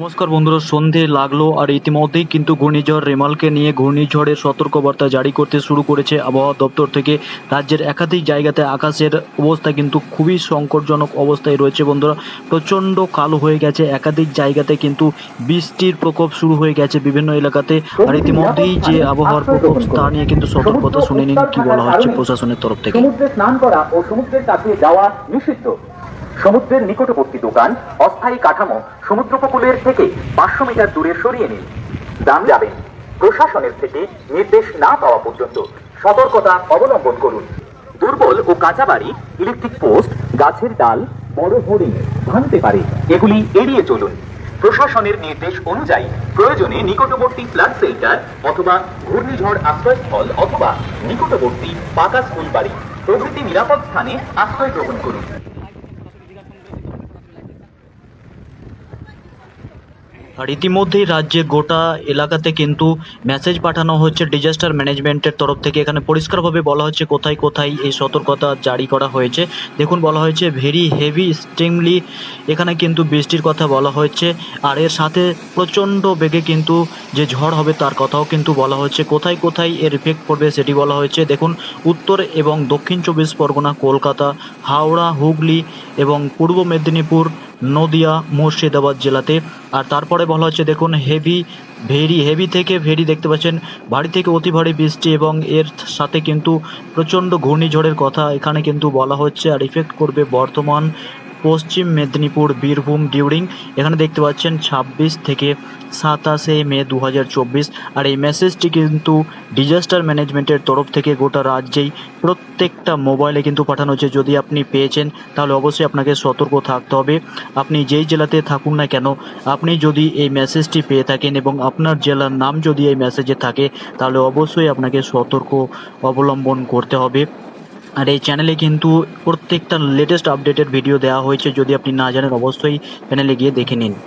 নমস্কার বন্ধুরা, সন্ধে লাগল আর ইতিমধ্যেই কিন্তু ঘূর্ণিঝড় রেমালকে নিয়ে ঘূর্ণিঝড়ের সতর্কবার্তা জারি করতে শুরু করেছে আবহাওয়া দপ্তর থেকে। রাজ্যের একাধিক জায়গাতে আকাশের অবস্থা কিন্তু খুবই সংকটজনক অবস্থায় রয়েছে বন্ধুরা। প্রচণ্ড কালো হয়ে গেছে, একাধিক জায়গাতে কিন্তু বৃষ্টির প্রকোপ শুরু হয়ে গেছে বিভিন্ন এলাকাতে। আর ইতিমধ্যেই যে আবহাওয়ার প্রকোপ, তা নিয়ে কিন্তু সতর্কতা শুনে নিন, কি বলা হচ্ছে প্রশাসনের তরফ থেকে। সমুদ্রে স্নান করা ও সমুদ্রের কাছে যাওয়া নিষিদ্ধ। সমুদ্রের নিকটবর্তী দোকান, অস্থায়ী কাঠামো সমুদ্র উপকূলের থেকে পাঁচশো মিটার দূরে সরিয়ে নিন। দাম যাবেন প্রশাসনের থেকে নির্দেশ না পাওয়া পর্যন্ত সতর্কতা অবলম্বন করুন। দুর্বল ও কাঁচা বাড়ি ইলেকট্রিক পোস্ট, গাছের ডাল, বড় হরিণ ভাঙতে পারে। এগুলি এড়িয়ে চলুন। প্রশাসনের নির্দেশ অনুযায়ী প্রয়োজনে নিকটবর্তী ফ্ল্যাট সেল্টার অথবা ঘূর্ণিঝড় আশ্রয়স্থল অথবা নিকটবর্তী পাকা স্কুল বাড়ি প্রভৃতি নিরাপদ স্থানে আশ্রয় গ্রহণ করুন। আর ইতিমধ্যেই রাজ্যে গোটা এলাকাতে কিন্তু মেসেজ পাঠানো হচ্ছে ডিজাস্টার ম্যানেজমেন্টের তরফ থেকে। এখানে পরিষ্কারভাবে বলা হচ্ছে কোথায় কোথায় এই সতর্কতা জারি করা হয়েছে। দেখুন, বলা হয়েছে ভেরি হেভি স্ট্রিমলি এখানে কিন্তু বৃষ্টির কথা বলা হয়েছে আর এর সাথে প্রচণ্ড বেগে কিন্তু যে ঝড় হবে তার কথাও কিন্তু বলা হয়েছে কোথায় কোথায় এর ইফেক্ট পড়বে সেটি বলা হয়েছে। দেখুন, উত্তর এবং দক্ষিণ চব্বিশ পরগনা, কলকাতা, হাওড়া, হুগলি এবং পূর্ব মেদিনীপুর নদিয়া, মুর্শিদাবাদ জেলাতে। আর তারপরে বলা হচ্ছে, দেখুন, হেভি ভেরি, হেভি থেকে ভেরি দেখতে পাচ্ছেন। ভারী থেকে অতি ভারী বৃষ্টি এবং এর সাথে কিন্তু প্রচণ্ড ঘূর্ণিঝড়ের কথা এখানে কিন্তু বলা হচ্ছে। আর ইফেক্ট করবে বর্তমান পশ্চিম মেদিনীপুর বীরভূম ডিউরিং। এখানে দেখতে পাচ্ছেন ছাব্বিশ থেকে সাতাশে মে দু হাজার চব্বিশ। আর এই মেসেজটি কিন্তু ডিজাস্টার ম্যানেজমেন্টের তরফ থেকে গোটা রাজ্যেই প্রত্যেকটা মোবাইলে কিন্তু পাঠানো হচ্ছে যদি আপনি পেয়েছেন, তাহলে অবশ্যই আপনাকে সতর্ক থাকতে হবে। আপনি যেই জেলাতে থাকুন না কেন, আপনি যদি এই মেসেজটি পেয়ে থাকেন এবং আপনার জেলার নাম যদি এই মেসেজে থাকে, তাহলে অবশ্যই আপনাকে সতর্ক অবলম্বন করতে হবে। আর এই চ্যানেলে কিন্তু প্রত্যেকটা লেটেস্ট আপডেটের ভিডিও দেওয়া হয়েছে। যদি আপনি না জানেন, অবশ্যই চ্যানেলে গিয়ে দেখে নিন।